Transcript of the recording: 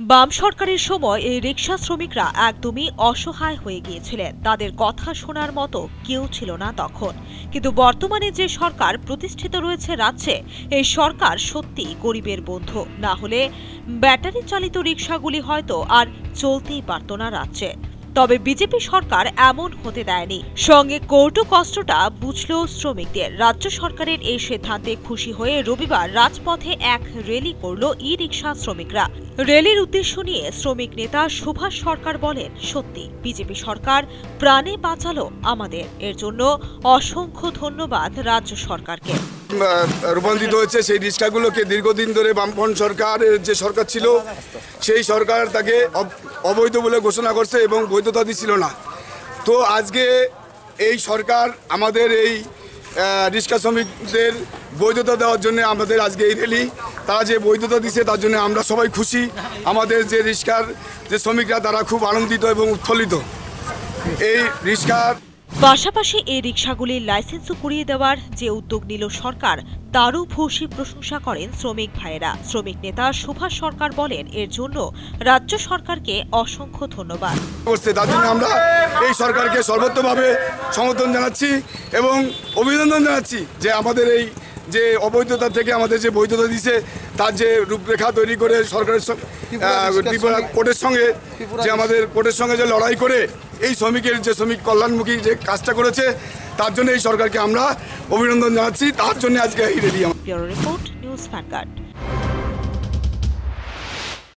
বাম সরকারের সময় এই রিক্সা শ্রমিকরা একদমই অসহায় হয়ে গিয়েছিলেন। তাদের কথা শোনার মতো কেউ ছিল না তখন। কিন্তু বর্তমানে যে সরকার প্রতিষ্ঠিত রয়েছে রাজ্যে, এই সরকার সত্যি গরিবের বন্ধু। না হলে ব্যাটারি চালিত রিক্সাগুলি হয়তো আর চলতেই পারত না রাজ্যে। তবে বিজেপি সরকার এমন হতে দেয়নি। সঙ্গে কোর্টও কষ্টটা বুঝল শ্রমিকদের। রাজ্য সরকারের এই সিদ্ধান্তে খুশি হয়ে রবিবার রাজপথে এক র্যালি করল ই রিকশা শ্রমিকরা। র্যালির উদ্দেশ্য নিয়ে শ্রমিক নেতা সুভাষ সরকার বলেন, সত্যি, বিজেপি সরকার প্রাণে বাঁচালো আমাদের। এর জন্য অসংখ্য ধন্যবাদ রাজ্য সরকারকে। রূপান্তরিত হয়েছে সেই রিক্সাগুলোকে দীর্ঘদিন ধরে বামফ্রন্ট সরকারের যে সরকার ছিল, সেই সরকার তাকে অবৈধ বলে ঘোষণা করছে এবং বৈধতা দিছিল না। তো আজকে এই সরকার আমাদের এই রিক্সা শ্রমিকদের বৈধতা দেওয়ার জন্য আমাদের আজকে এই র্যালি, তারা যে বৈধতা দিছে তার জন্য আমরা সবাই খুশি। আমাদের যে রিক্সার যে শ্রমিকরা তারা খুব আনন্দিত এবং উৎফুল্লিত। এই রিক্সার পাশাপাশি এই রিকশাগুলির লাইসেন্সও করিয়ে দেওয়ার যে উদ্যোগ নিল সরকার তারও ভূয়সী প্রশংসা করেন শ্রমিক ভাইয়েরা। শ্রমিক নেতা সুভাষ সরকার বলেন এর জন্য রাজ্য সরকারকে অসংখ্য ধন্যবাদ। করছে তার জন্য আমরা এই সরকারকে সর্বোচ্চভাবে সমর্থন জানাচ্ছি এবং অভিনন্দন জানাচ্ছি যে আমাদের এই যে অবৈধতা থেকে আমাদের যে বৈধতা দিছে তার যে রূপরেখা তৈরি করে সরকারের সঙ্গে ত্রিপুরা কোর্টের সঙ্গে যে আমাদের কোর্টের সঙ্গে যে লড়াই করে এই শ্রমিকের যে শ্রমিক কল্যাণমুখী যে কাজটা করেছে, তার জন্য এই সরকারকে আমরা অভিনন্দন জানাচ্ছি। তার জন্য আজকে এই রেডি আমার রিপোর্ট, নিউজ